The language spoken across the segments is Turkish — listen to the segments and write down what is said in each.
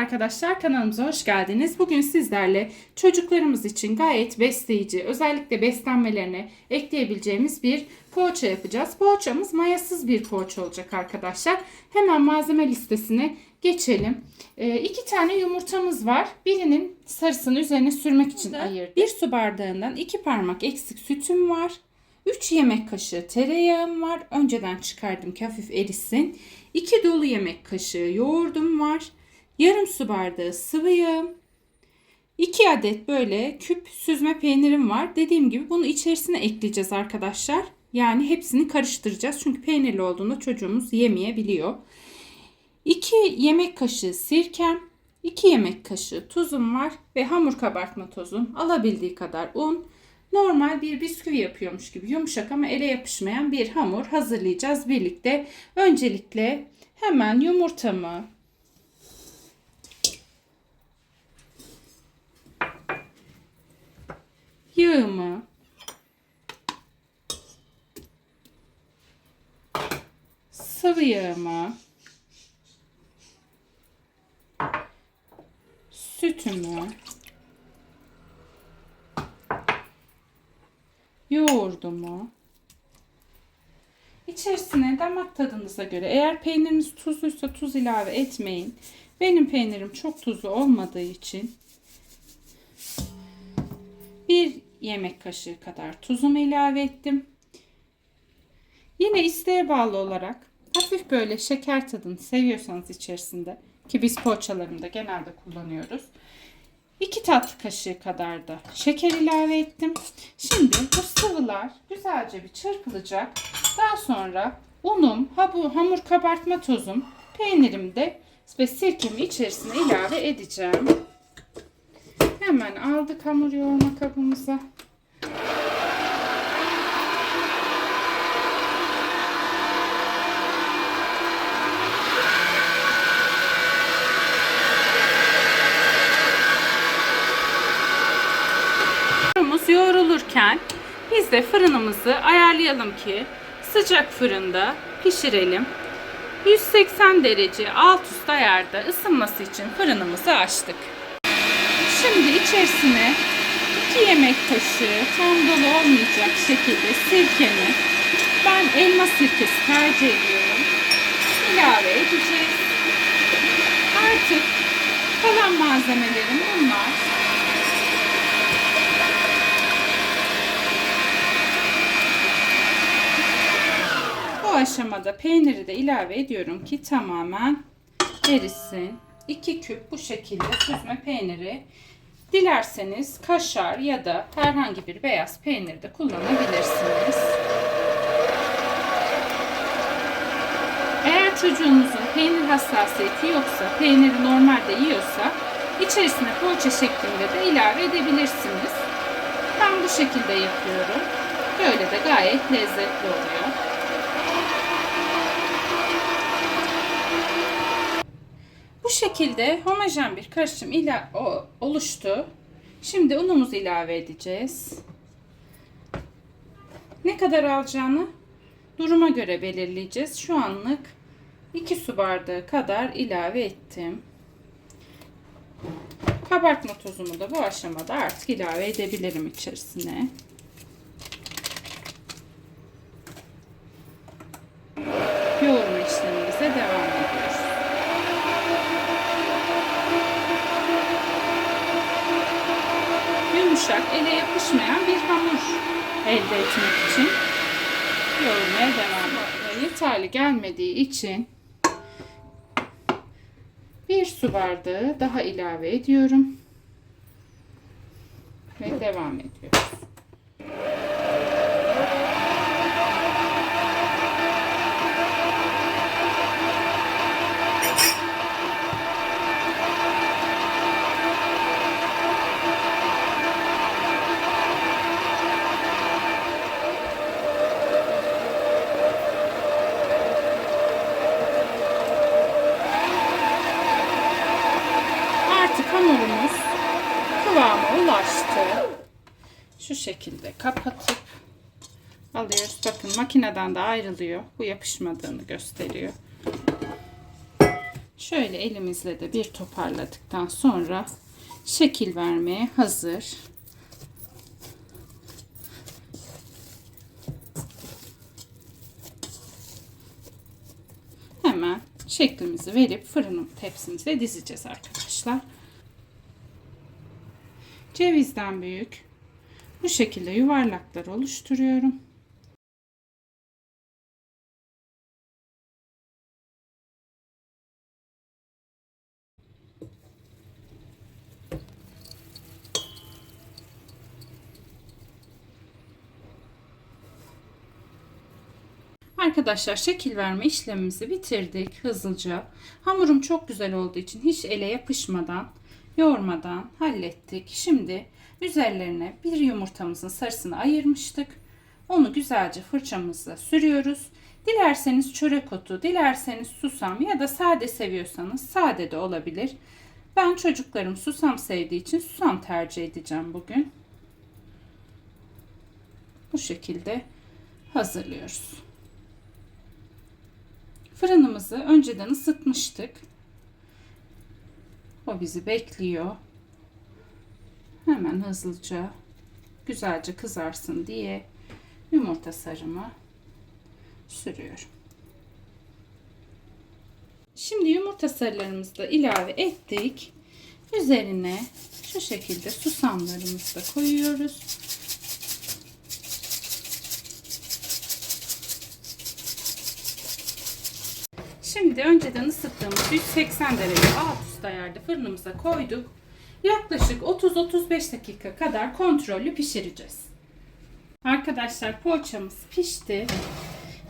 arkadaşlar kanalımıza hoş geldiniz. Bugün sizlerle çocuklarımız için gayet besleyici, özellikle beslenmelerine ekleyebileceğimiz bir poğaça yapacağız. Poğaçamız mayasız bir poğaça olacak arkadaşlar. Hemen malzeme listesine geçelim. Ee, iki tane yumurtamız var. Birinin sarısını üzerine sürmek için ayırdım. Bir su bardağından iki parmak eksik sütüm var. 3 yemek kaşığı tereyağım var. Önceden çıkardım ki hafif erisin. 2 dolu yemek kaşığı yoğurdum var. Yarım su bardağı sıvı yağım. 2 adet böyle küp süzme peynirim var. Dediğim gibi bunu içerisine ekleyeceğiz arkadaşlar. Yani hepsini karıştıracağız. Çünkü peynirli olduğunda çocuğumuz yemeyebiliyor. 2 yemek kaşığı sirkem, 2 yemek kaşığı tuzum var ve hamur kabartma tozum, alabildiği kadar un, normal bir bisküvi yapıyormuş gibi yumuşak ama ele yapışmayan bir hamur hazırlayacağız birlikte. Öncelikle hemen yumurtamı yağımı sıvı yağımı sütümü yoğurdumu içerisine damak tadınıza göre eğer peyniriniz tuzluysa tuz ilave etmeyin. Benim peynirim çok tuzlu olmadığı için bir yemek kaşığı kadar tuzumu ilave ettim. Yine isteğe bağlı olarak hafif böyle şeker tadını seviyorsanız içerisinde ki biz poğaçalarında genelde kullanıyoruz. 2 tatlı kaşığı kadar da şeker ilave ettim. Şimdi bu sıvılar güzelce bir çırpılacak. Daha sonra unum, hamur kabartma tozum, peynirim de ve sirkemi içerisine ilave edeceğim. Hemen aldık hamur yoğurma kabımıza. Hamurumuz yoğrulurken biz de fırınımızı ayarlayalım ki sıcak fırında pişirelim. 180 derece alt üst ayarda ısınması için fırınımızı açtık. Şimdi içerisine 2 yemek kaşığı tam dolu olmayacak şekilde sirkemi ben elma sirkesi tercih ediyorum. ilave edeceğiz. Artık kalan malzemelerim bunlar. Bu aşamada peyniri de ilave ediyorum ki tamamen erisin. 2 küp bu şekilde süzme peyniri dilerseniz kaşar ya da herhangi bir beyaz peynir de kullanabilirsiniz. Eğer çocuğunuzun peynir hassasiyeti yoksa, peyniri normalde yiyorsa içerisine poğaça şeklinde de ilave edebilirsiniz. Ben bu şekilde yapıyorum. Böyle de gayet lezzetli oluyor. Bu şekilde homojen bir karışım ila o, oluştu. Şimdi unumuzu ilave edeceğiz. Ne kadar alacağını duruma göre belirleyeceğiz. Şu anlık 2 su bardağı kadar ilave ettim. Kabartma tozumu da bu aşamada artık ilave edebilirim içerisine. Yoğurma işlemimize devam ediyoruz. Yumuşak, ele yapışmayan bir hamur elde etmek için yoğurmaya devam ediyoruz. Yeterli gelmediği için bir su bardağı daha ilave ediyorum. Ve devam ediyoruz. Hamurumuz kıvama ulaştı. Şu şekilde kapatıp alıyoruz. Bakın makineden de ayrılıyor. Bu yapışmadığını gösteriyor. Şöyle elimizle de bir toparladıktan sonra şekil vermeye hazır. Hemen şeklimizi verip fırın tepsimize dizeceğiz arkadaşlar. Cevizden büyük bu şekilde yuvarlaklar oluşturuyorum. Arkadaşlar şekil verme işlemimizi bitirdik hızlıca. Hamurum çok güzel olduğu için hiç ele yapışmadan, yoğurmadan hallettik. Şimdi üzerlerine bir yumurtamızın sarısını ayırmıştık. Onu güzelce fırçamızla sürüyoruz. Dilerseniz çörek otu, dilerseniz susam ya da sade seviyorsanız sade de olabilir. Ben çocuklarım susam sevdiği için susam tercih edeceğim bugün. Bu şekilde hazırlıyoruz. Fırınımızı önceden ısıtmıştık. O bizi bekliyor. Hemen hızlıca güzelce kızarsın diye yumurta sarımı sürüyorum. Şimdi yumurta sarılarımızı da ilave ettik. Üzerine şu şekilde susamlarımızı da koyuyoruz. Şimdi önceden ısıttığımız 180 derece alt üst ayarda fırınımıza koyduk. Yaklaşık 30-35 dakika kadar kontrollü pişireceğiz. Arkadaşlar poğaçamız pişti.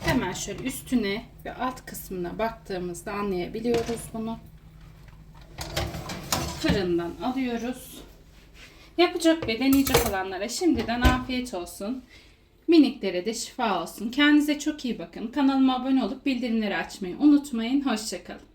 Hemen şöyle üstüne ve alt kısmına baktığımızda anlayabiliyoruz bunu. Fırından alıyoruz. Yapacak ve deneyecek olanlara şimdiden afiyet olsun. Miniklere de şifa olsun. Kendinize çok iyi bakın. Kanalıma abone olup bildirimleri açmayı unutmayın. Hoşçakalın.